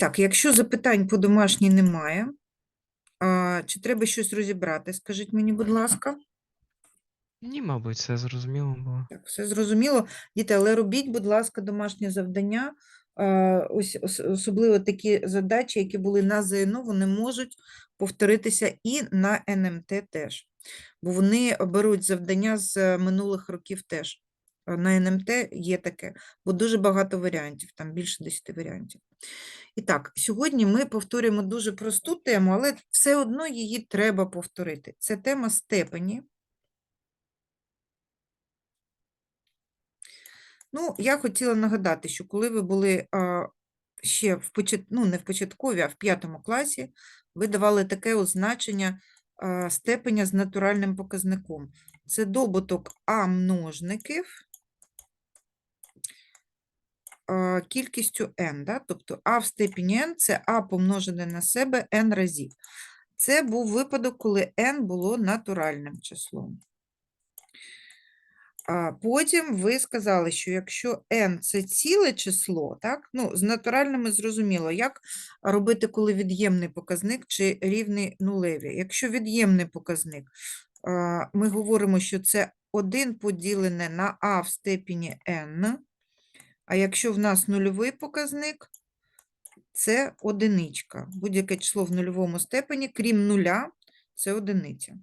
так, якщо запитань по домашній немає, а, чи треба щось розібрати, скажіть мені, будь ласка. Ні, мабуть, це зрозуміло було. Так, все зрозуміло. Діти, але робіть, будь ласка, домашнє завдання. Ось ос- особливо такі задачі, які були на ЗНО, вони можуть повторитися і на НМТ теж. Бо вони беруть завдання з е, минулих років теж. А На НМТ є таке, бо дуже багато варіантів, там більше 10 варіантів. І так, сьогодні ми повторюємо дуже просту тему, але все одно її треба повторити. Це тема степені. Ну, я хотіла нагадати, що коли ви були а, ще в почат... ну, не в початковій, а в п'ятому класі, ви давали таке означення а, степеня з натуральним показником. Це добуток А множників кількістю n, да? тобто А в степені n – це А помножене на себе n разів. Це був випадок, коли n було натуральним числом. Потім ви сказали, що якщо n – це ціле число, так? Ну, з натуральними зрозуміло, як робити, коли від'ємний показник чи рівний нулеві. Якщо від'ємний показник, ми говоримо, що це 1 поділене на а в степені n, а якщо в нас нульовий показник, це одиничка. Будь-яке число в нульовому степені, крім нуля, це одиниця.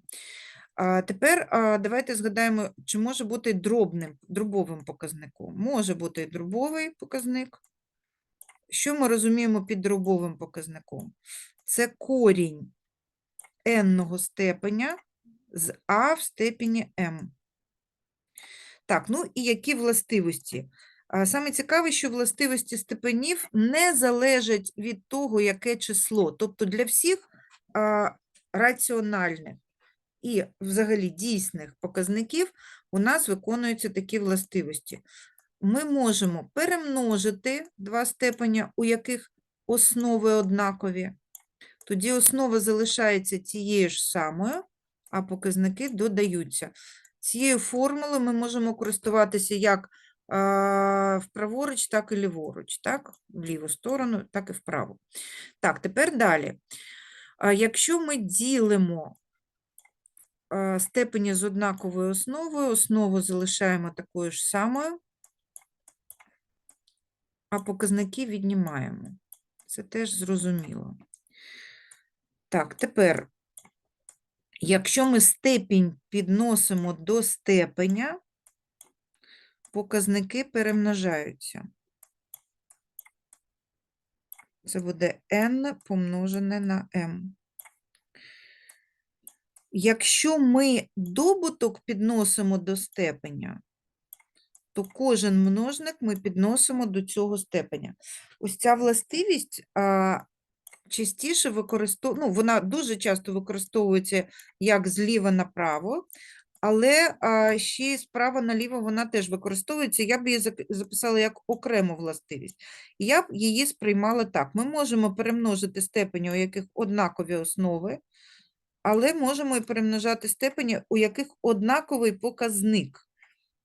А тепер давайте згадаємо, чи може бути дробним, дробовим показником. Може бути дробовий показник. Що ми розуміємо під дробовим показником? Це корінь n-ного степеня з а в степені m. Так, ну і які властивості? Саме цікаве, що властивості степенів не залежать від того, яке число. Тобто для всіх раціональних і взагалі дійсних показників у нас виконуються такі властивості. Ми можемо перемножити два степеня, у яких основи однакові. Тоді основа залишається тією ж самою, а показники додаються. Цією формулою ми можемо користуватися як вправоруч, так і ліворуч, так? В ліву сторону, так і вправо. Так, тепер далі. Якщо ми ділимо степені з однаковою основою, основу залишаємо такою ж самою, а показники віднімаємо. Це теж зрозуміло. Так, тепер, якщо ми степінь підносимо до степеня, показники перемножаються. Це буде n помножене на m. Якщо ми добуток підносимо до степеня, то кожен множник ми підносимо до цього степеня. Ось ця властивість а, частіше використовується, ну, вона дуже часто використовується як зліва направо, але а, ще справа наліво вона теж використовується. Я б її записала як окрему властивість. Я б її сприймала так. Ми можемо перемножити степені, у яких однакові основи, але можемо і перемножати степені, у яких однаковий показник.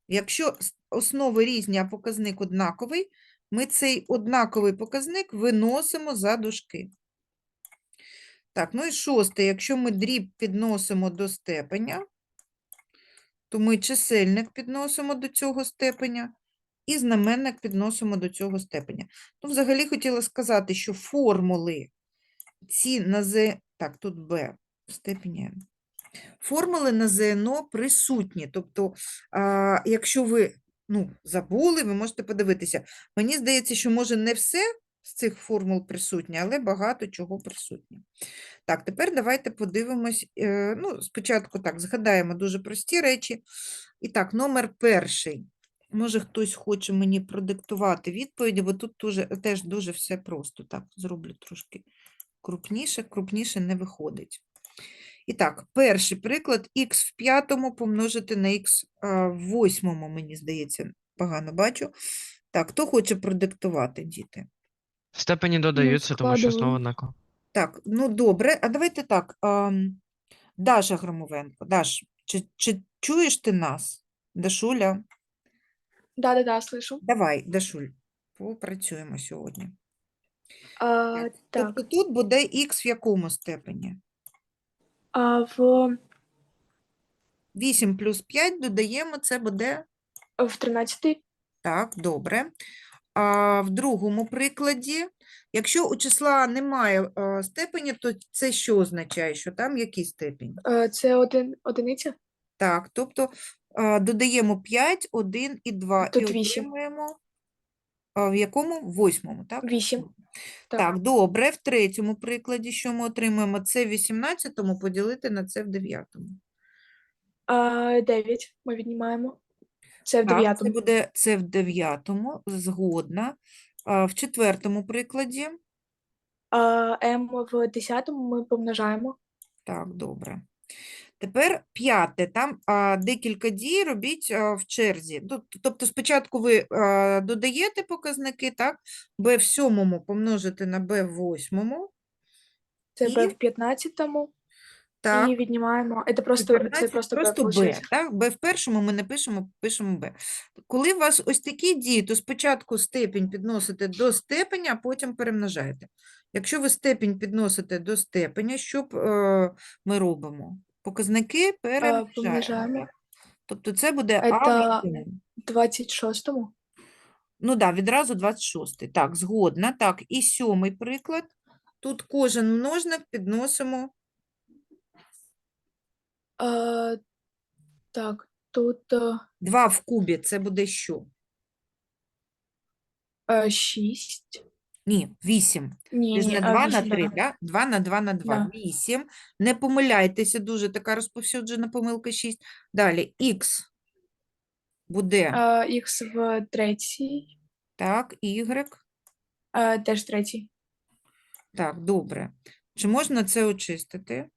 Якщо основи різні, а показник однаковий, ми цей однаковий показник виносимо за дужки. Так, ну і шосте, якщо ми дріб підносимо до степеня, то ми чисельник підносимо до цього степеня і знаменник підносимо до цього степеня. Ну, взагалі хотіла сказати, що формули ці на з... Так, тут b в степені n. Формули на ЗНО присутні. Тобто, а, якщо ви ну, забули, ви можете подивитися. Мені здається, що може не все з цих формул присутнє, але багато чого присутнє. Так, тепер давайте подивимось. е, Ну, спочатку так, згадаємо дуже прості речі. І так, номер перший. Може, хтось хоче мені продиктувати відповіді, бо тут дуже, теж дуже все просто. Так, зроблю трошки крупніше, крупніше не виходить. І так, перший приклад х в п'ятому помножити на х в восьмому, мені здається, погано бачу. Так, хто хоче продиктувати, діти? Степені додаються, тому що основа складували. однакова. Так, ну добре, а давайте так. ам, Даша Громовенко, Даш, чи, чи чуєш ти нас? Дашуля, Да-да-да, слышу. давай, Дашуль, попрацюємо сьогодні. А, так, Тобто тут буде х в якому степені? а в, 8 плюс 5 додаємо, це буде в 13 Так, добре. А в другому прикладі, якщо у числа немає е, степені, то це що означає, що там який степінь? е, це один, одиниця? Так, тобто е, додаємо 5, 1 і 2 Тут і вісім. отримуємо е, в якому? В восьмому, так? 8. Так. Так, добре. В третьому прикладі, що ми отримуємо? Це в 18 поділити на це в 9. А, 9 ми віднімаємо. Це в Так, 9. це буде це в 9, згодна. А в четвертому прикладі. А М в 10 ми помножаємо. Так, добре. Тепер п'яте. Там а, декілька дій робіть а, в черзі. Ну, т- Тобто спочатку ви а, додаєте показники, так? b в сьомому помножити на b в восьмому. Це І? Б в 15 Так, і віднімаємо. Це просто, це 15, просто, просто Б так? b в першому ми не пишемо, пишемо b. Коли у вас ось такі дії, то спочатку степінь підносите до степеня, а потім перемножаєте. Якщо ви степінь підносите до степеня, що б, е, ми робимо? Показники перемножаємо. помножаємо. Тобто це буде а Це сьомому. 26 Ну так, да, відразу 26. Так, згодна. Так, і сьомий приклад. Тут кожен множник підносимо. А, Так, тут е, 2 в кубі, це буде що? 6. Ні, 8. Ні, Ти ж ні, не а, 2 на вісім, 3, да. да? 2 на 2 на 2. Да. 8. Не помиляйтеся, дуже така розповсюджена помилка 6. Далі, х буде, А, Х в третій, так, y. а, теж третій. Так, добре. Чи можна це очистити?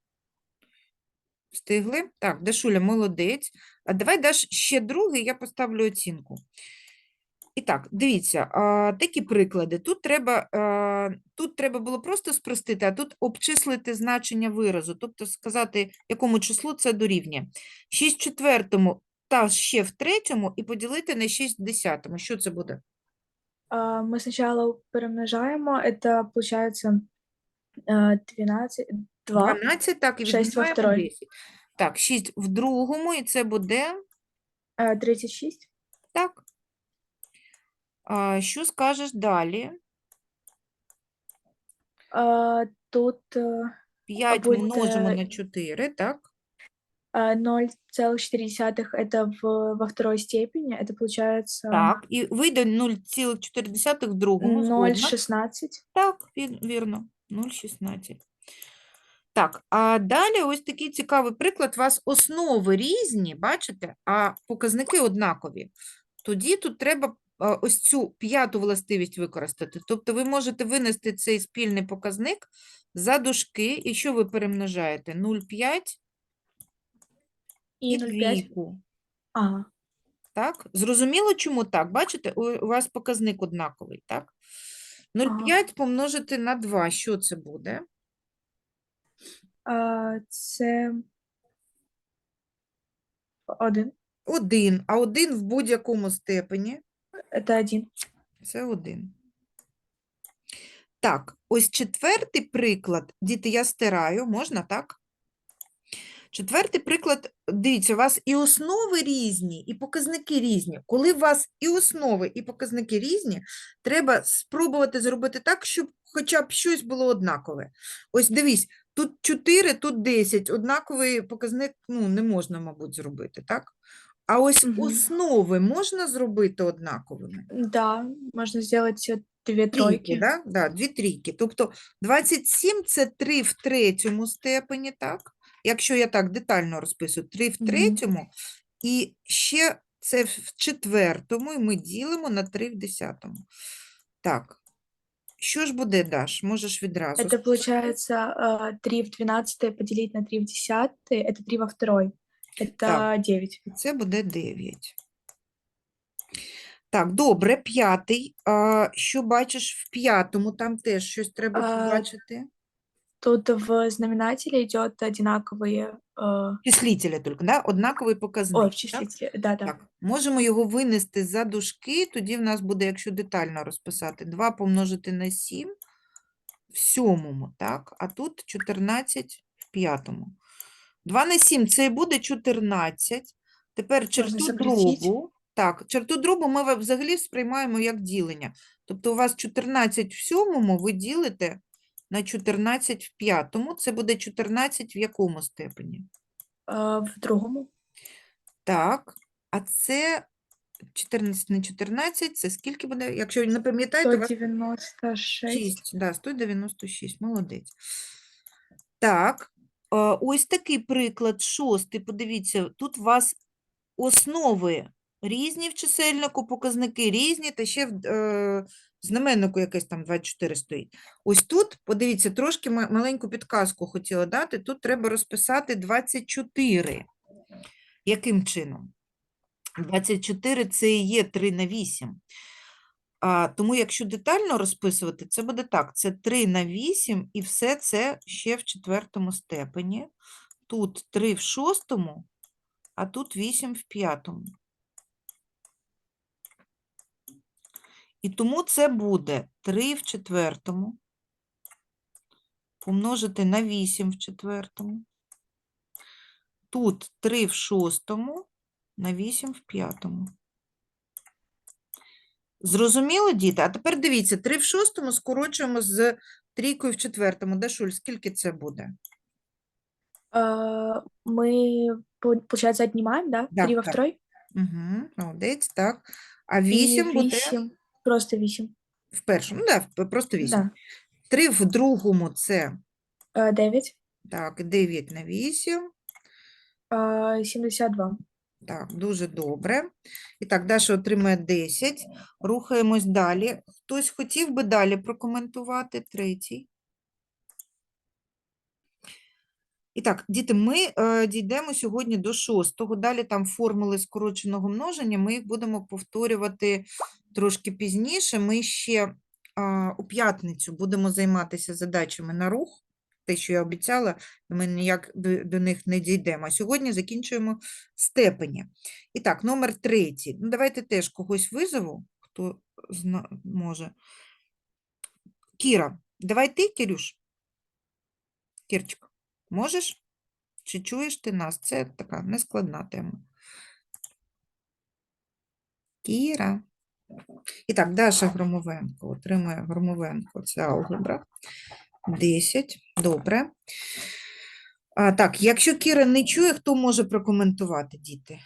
Встигли? Так, Дашуля, молодець. А давай даш ще другий, я поставлю оцінку. І так, дивіться, такі приклади. Тут треба, тут треба було просто спростити, а тут обчислити значення виразу, тобто сказати, якому числу це дорівнює. 6 в четвертому та ще в третьому і поділити на 6 в десятому. Що це буде? Ми спочатку перемножаємо, це виходить 12, 2. 12, так, і шесть во віднімаємо второй. 10. Так, 6 в другому, і це буде, а, 36. так. А, що скажеш далі? А, Тут е, 5 буде множимо на 4, так? а, 0,4 это в, во второй степени, это получается Так, і вийде 0,4 в другому, згодна. 0,16. Так, вір- вірно, 0,16. Так, а далі ось такий цікавий приклад. У вас основи різні, бачите, а показники однакові. Тоді тут треба ось цю п'яту властивість використати. Тобто ви можете винести цей спільний показник за дужки, і що ви перемножаєте? 0,5 і И 0,5. двійку. Ага. Так? Зрозуміло, чому так? Бачите, у, вас показник однаковий, так? 0,5 помножити на 2, що це буде? А, Це один. 1, а 1 в будь-якому степені Это один. це 1. Так, ось четвертий приклад, діти, я стираю, можна так? Четвертий приклад, дивіться, у вас і основи різні, і показники різні. Коли у вас і основи, і показники різні, треба спробувати зробити так, щоб хоча б щось було однакове. Ось дивись, тут 4, тут 10, однаковий показник ну, не можна, мабуть, зробити, так? А ось Мгм. основи можна зробити однаковими? Да, можно сделать э, две тройки. да? Да, дві трійки. Тобто 27 – це 3 в третьому степені, так? Якщо я так детально розписую, 3 в Мгм. третьому, і ще це в четвертому, і ми ділимо на 3 в десятому. Так, що ж буде, Даш? Можеш відразу. Это сказати? получается 3 в 12 поделить на 3 в 10, это 3 во второй. Это 9. І Це буде 9. Так, добре, п'ятий. А, що бачиш в п'ятому? Там теж щось треба А, побачити. Тут в знаменателе идет одинаковые... э, Числителя тільки, да? Однаковий показник. Ой, в так? числителе, да-да. Так, можемо його винести за дужки, тоді в нас буде, якщо детально розписати, 2 помножити на 7 в сьомому, так? А тут 14 в п'ятому. 2 на 7 це і буде 14. Тепер черту дробу. Так, черту дробу ми взагалі сприймаємо як ділення. Тобто у вас 14 в сьомому ви ділите на 14 в п'ятому. Це буде 14 в якому степені? А, в другому. Так, а це 14 на 14, це скільки буде? Якщо не пам'ятаєте, у вас 196. 6, да, 196, молодець. Так, е, ось такий приклад, шостий, подивіться, тут у вас основи різні в чисельнику, показники різні, та ще в е, знаменнику якесь там 24 стоїть. Ось тут, подивіться, трошки маленьку підказку хотіла дати, тут треба розписати 24. Яким чином? 24 це і є 3 на 8. А, тому якщо детально розписувати, це буде так: це 3 на 8, і все це ще в четвертому степені. Тут 3 в шостому, а тут 8 в п'ятому. І тому це буде 3 в четвертому помножити на 8 в четвертому. Тут 3 в шостому на 8 в п'ятому. Зрозуміло, діти? А тепер дивіться, 3 в шостому скорочуємо з трійкою в четвертому. Дашуль, скільки це буде? Мы, пол- получается, отнимаем, да? Да, 3 во так. второй. Угу, молодець, так. А И 8 буде 8. Просто 8. в першому. Ну, да, просто 8. Да. 3 в другому це, А, 9. так, 9 на 8. 72. Так, дуже добре. І так, Даша отримує 10. Рухаємось далі. Хтось хотів би далі прокоментувати третій? І так, діти, ми е, дійдемо сьогодні до шостого. Далі там формули скороченого множення. Ми їх будемо повторювати трошки пізніше. Ми ще у п'ятницю будемо займатися задачами на рух. Те, що я обіцяла, ми ніяк до них не дійдемо. А сьогодні закінчуємо степені. І так, номер третій. Ну, давайте теж когось визову, хто зна... може. Кіра, давай ти, Кірюш. Кірчик, можеш? Чи чуєш ти нас? Це така нескладна тема. Кіра. І так, Даша Громовенко отримує Громовенко. Це алгебра. 10. Добре. А, так, якщо Кіра не чує, хто може прокоментувати, діти?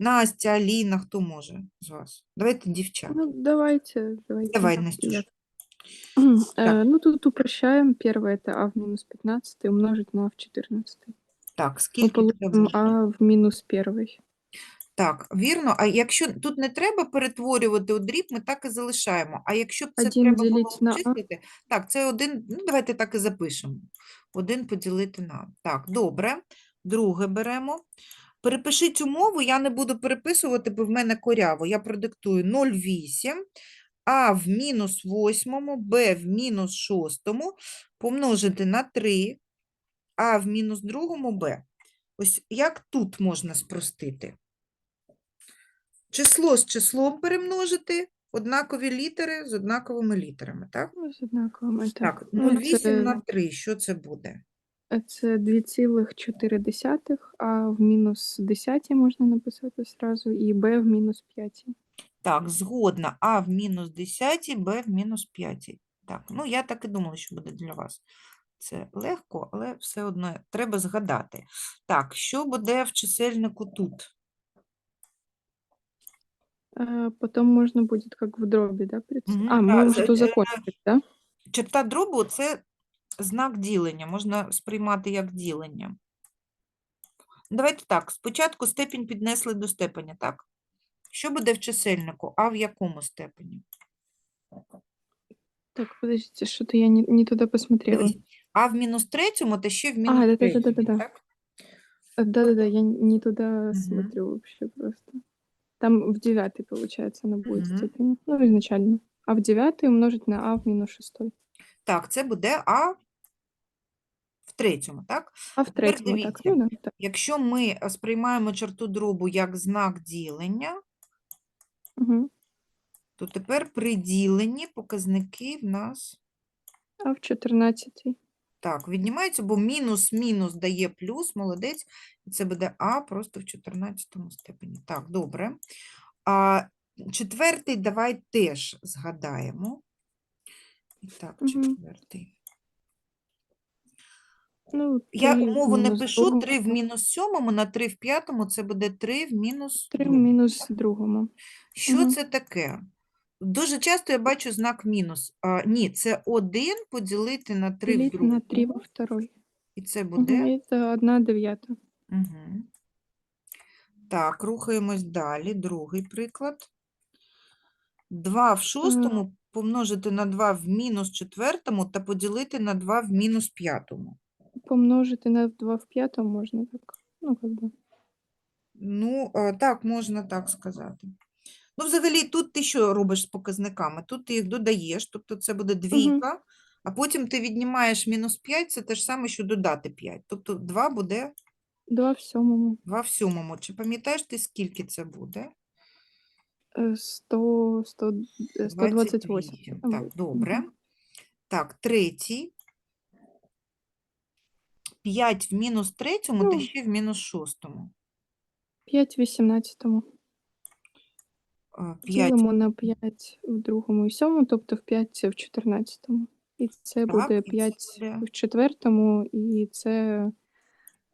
Настя, Аліна, хто може з вас? Давайте дівчат. Ну, давайте, давайте. Давай, я. Настюш. Э, Ну, тут упрощаем. Первое это а в минус 15 умножить на а в 14. Так, Мы скільки получим треба? а в минус 1. Так, вірно. А якщо тут не треба перетворювати у дріб, ми так і залишаємо. А якщо б це Один треба було ділить на А. обчислити, так, це один, ну давайте так і запишемо. Один поділити на. Так, добре. Друге беремо. Перепишіть умову, я не буду переписувати, бо в мене коряво. Я продиктую 0,8, а в мінус восьмому, б в мінус шостому помножити на 3, а в мінус другому б. Ось як тут можна спростити? Число з числом перемножити, однакові літери з однаковими літерами, так? Ну, з однаковим. Это, Так, ну, 0,8 це- на 3, що це буде? Це 2,4, а в мінус 10 можна написати сразу, і b в мінус 5. Так, згодна, а в мінус 10, б в мінус 5. Так, ну я так і думала, що буде для вас. Це легко, але все одно треба згадати. Так, що буде в чисельнику тут? А потом можно будет как в дроби, да? представ- Мгм, А, да, мы за- уже тут э, закончили, да? Черта дробу – це знак ділення, можна сприймати як ділення. Давайте так, спочатку степінь піднесли до степеня, так? Що буде в чисельнику, а в якому степені? Так, подождите, что-то я не, не туда посмотрела. Дивись, а в мінус третьому та ще в мінус да-да-да-да-да-да. третьому, так? Э, Да-да-да, я н- не туда Мгм. смотрю вообще просто. Там в девятый, получается, она будет Мгм. степень. Ну, изначально. А в девятый умножить на а в минус шестой. Так, це буде а в третьому, так? А в Тепер третьем так. дивіться. Ну да, так. Якщо ми е, сприймаємо черту дробу як знак ділення, Угу. то тепер при діленні показники в нас А в 14 Так, віднімається, бо мінус-мінус дає плюс, молодець. І це буде А просто в 14 степені. Так, добре. А четвертий давай теж згадаємо. І так, четвертий. Ну, Я умову не пишу, 3 в мінус сьомому на 3 в п'ятому, це буде 3 в мінус 3 в другому. мінус другому. Що Мгм. це таке? Дуже часто я бачу знак мінус. А, ні, це 1 поділити на 3 в Делить другому. на 3 во второй. І це Мгм, буде. Это 1 дев'ята. Угу. Так, рухаємось далі. Другий приклад. 2 в шостому помножити на 2 в мінус четвертому та поділити на 2 в мінус п'ятому. Помножити на 2 в п'ятому можна так. Ну, как бы. Ну, е, так, можна так сказати. Ну, взагалі, тут ти що робиш з показниками? Тут ти їх додаєш, тобто це буде двійка, а потім ти віднімаєш мінус 5, це те ж саме, що додати 5. Тобто 2 буде 2 в сьомому. 2 в сьомому. Чи пам'ятаєш ти, скільки це буде? Е, 100, 100, е, 128. 28. А, Так, добре. Так, третій. 5 в мінус третьому, та Ну. ще в мінус шостому. 5 в 18. 5 Ділимо на 5 в другому і сьомому, тобто в 5 в 14. І це Так, буде і це 5 буде в четвертому, і це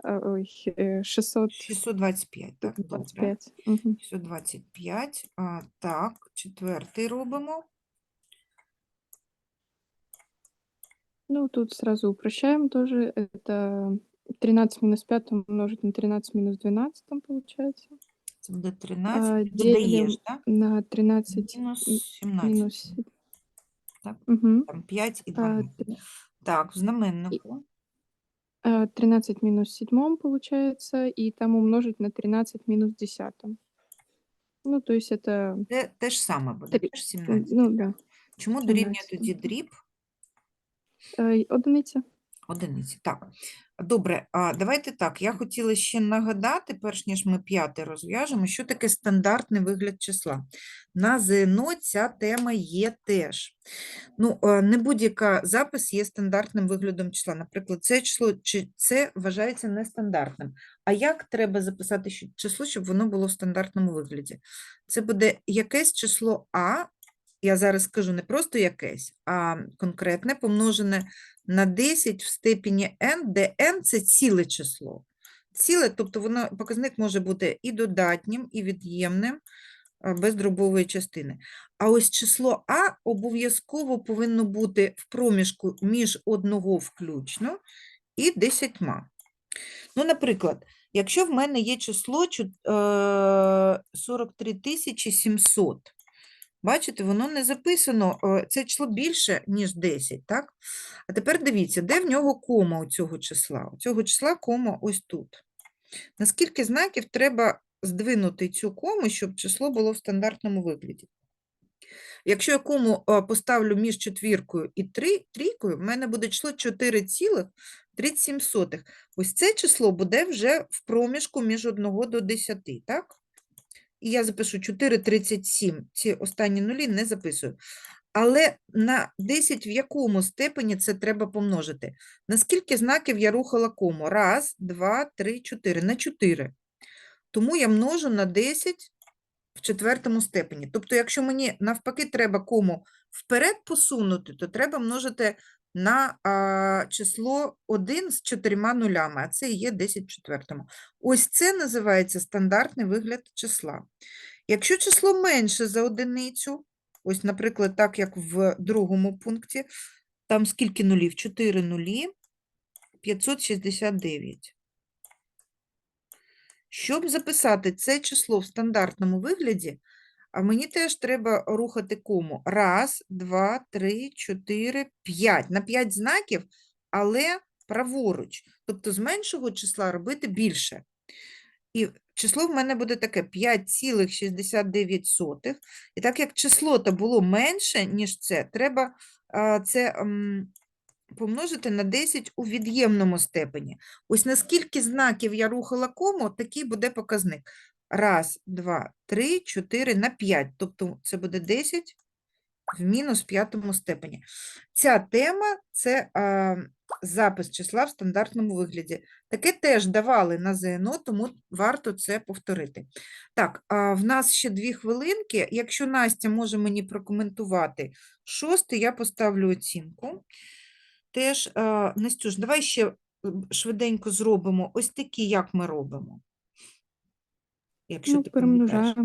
е, ой, е, 600 625. Так, добре. 25. Угу. 625. А, так, четвертий робимо. Ну, тут сразу упрощаем тоже. Это 13 минус 5 умножить на 13 минус 12 получается. Це буде 13. Додаєш, так? На 13 Мінус 17. минус... Так. Угу. Там 5 і А, Так, в знаменнику. а, 13 минус 7 получается, и там умножить на 13 минус 10. Ну, то есть это... Це те ж саме буде, Три- теж 17. Ну, да. Чому дорівнює 17, тоді дріб? Е, Одиниця. Одиниці. Так, добре. А давайте так. Я хотіла ще нагадати, перш ніж ми п'яте розв'яжемо, що таке стандартний вигляд числа. На ЗНО ця тема є теж. Ну, е, не будь-яка запис є стандартним виглядом числа. Наприклад, це число чи це вважається нестандартним. А як треба записати число, щоб воно було в стандартному вигляді? Це буде якесь число А. Я зараз скажу не просто якесь, а конкретне помножене на 10 в степені n, де n – це ціле число. Ціле, тобто воно, показник може бути і додатнім, і від'ємним, без дробової частини. А ось число А обов'язково повинно бути в проміжку між одного включно і десятьма. Ну, наприклад, якщо в мене є число е, 43 700, бачите, воно не записано, е, це число більше, ніж 10, так? А тепер дивіться, де в нього кома у цього числа? У цього числа кома ось тут. Наскільки знаків треба здвинути цю кому, щоб число було в стандартному вигляді? Якщо я кому е, поставлю між четвіркою і трійкою, в мене буде число 4,37. Ось це число буде вже в проміжку між 1 до 10, так? І я запишу 4,37. Ці останні нулі не записую. Але на 10 в якому степені це треба помножити? На скільки знаків я рухала кому? Раз, два, три, чотири. На 4. Тому я множу на 10 в четвертому степені. Тобто, якщо мені навпаки треба кому вперед посунути, то треба множити на а, число 1 з чотирма нулями, а це є 10 в четвертому. Ось це називається стандартний вигляд числа. Якщо число менше за одиницю, ось, наприклад, так як в другому пункті, там скільки нулів? 4 нулі, 569. Щоб записати це число в стандартному вигляді, а мені теж треба рухати кому. Раз, два, три, чотири, п'ять. На п'ять знаків, але праворуч. Тобто з меншого числа робити більше. І число в мене буде таке 5,69. І так як число то було менше, ніж це, треба це помножити на 10 у від'ємному степені. Ось наскільки знаків я рухала кому, такий буде показник. Раз, два, три, чотири, на 5. Тобто це буде 10 в мінус п'ятому степені. Ця тема це а, запис числа в стандартному вигляді. Таке теж давали на ЗНО, тому варто це повторити. Так, а в нас ще дві хвилинки. Якщо Настя може мені прокоментувати шостий, я поставлю оцінку. Теж, а, Настюш, давай ще швиденько зробимо ось такі, як ми робимо. Якщо Ну, ти пам'ятаєш.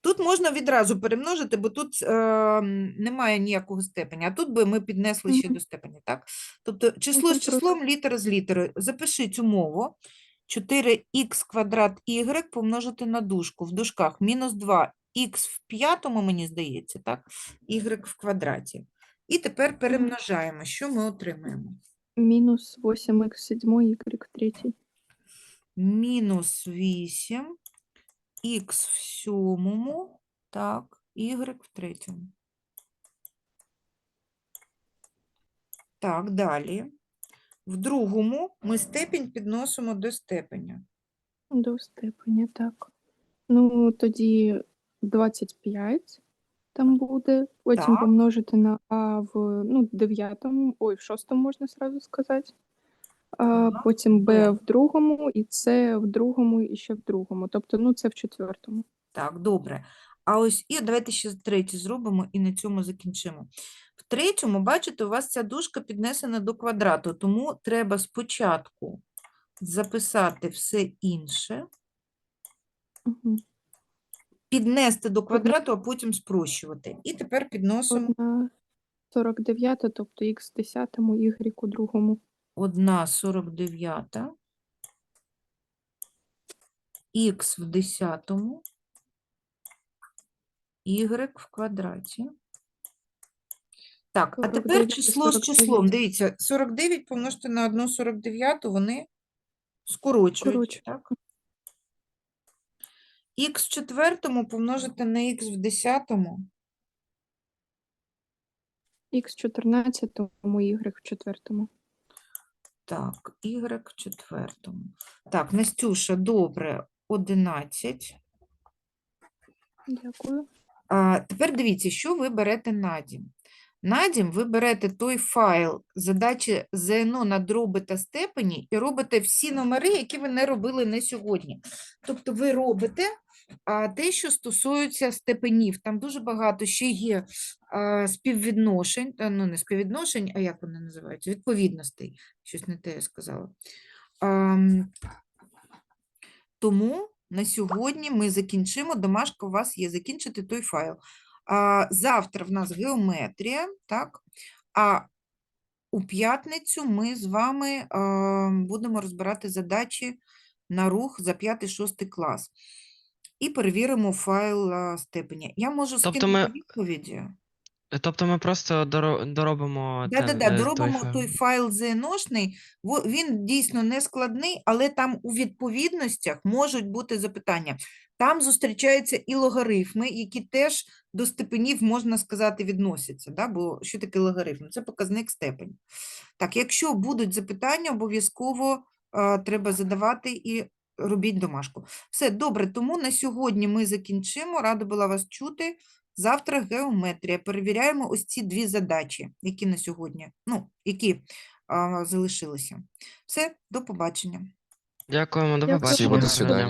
Тут можна відразу перемножити, бо тут е, немає ніякого степеня, а тут би ми піднесли ще до степеня, так? Тобто число з числом, літера з літерою. Запиши цю мову. 4х квадрат y помножити на дужку. В дужках мінус 2х в п'ятому, мені здається, так? y в квадраті. І тепер перемножаємо. Що ми отримаємо? Мінус 8х в седьмой, y в третій. Мінус 8 х в сьомому, так, y в третьому. Так, далі. В другому ми степінь підносимо до степеня. До степеня, так. Ну, тоді 25 там буде. Потім Так. помножити на А в ну, дев'ятому, ой, в шостому можна сразу сказати. А, потім Б в другому, і С в другому, і ще в другому. Тобто, ну, це в четвертому. Так, добре. А ось і давайте ще третій зробимо і на цьому закінчимо. В третьому, бачите, у вас ця дужка піднесена до квадрату, тому треба спочатку записати все інше, Угу. піднести до квадрату, а потім спрощувати. І тепер підносимо Одна 49, тобто х в десятому, y у другому. 1 49, х в десятому, y в квадраті. Так, а тепер 49 число з числом. Дивіться, 49 помножити на 1 49, вони скорочують, так? Х в четвертому помножити на х в десятому. Х в 14, y в четвертому. Так, y четвертому. Так, Настюша, добре, 11. Дякую. А, тепер дивіться, що ви берете на дім. На дім ви берете той файл задачі ЗНО на дроби та степені і робите всі номери, які ви не робили на сьогодні. Тобто ви робите те, що стосується степенів. Там дуже багато ще є співвідношень, ну не співвідношень, а як вони називаються? Відповідностей. Щось не те я сказала. Тому на сьогодні ми закінчимо. Домашка у вас є. Закінчити той файл. Завтра в нас геометрія, так? А у п'ятницю ми з вами будемо розбирати задачі на рух за 5-6 клас. І перевіримо файл а, степеня. Я можу Тобто скинути ми- відповіді. Тобто ми просто доро- доробимо Да-да-да, е, той доробимо файл. той файл ЗНОшний, во- він дійсно не складний, але там у відповідностях можуть бути запитання. Там зустрічаються і логарифми, які теж до степенів, можна сказати, відносяться. Да? Бо що таке логарифм? Це показник степені. Так, якщо будуть запитання, обов'язково е, треба задавати і робіть домашку. Все, добре, тому на сьогодні ми закінчимо. Рада була вас чути. Завтра геометрія. Перевіряємо ось ці дві задачі, які на сьогодні, ну, які а, залишилися. Все, до побачення. Дякуємо, до побачення. Спасибо, до свидання.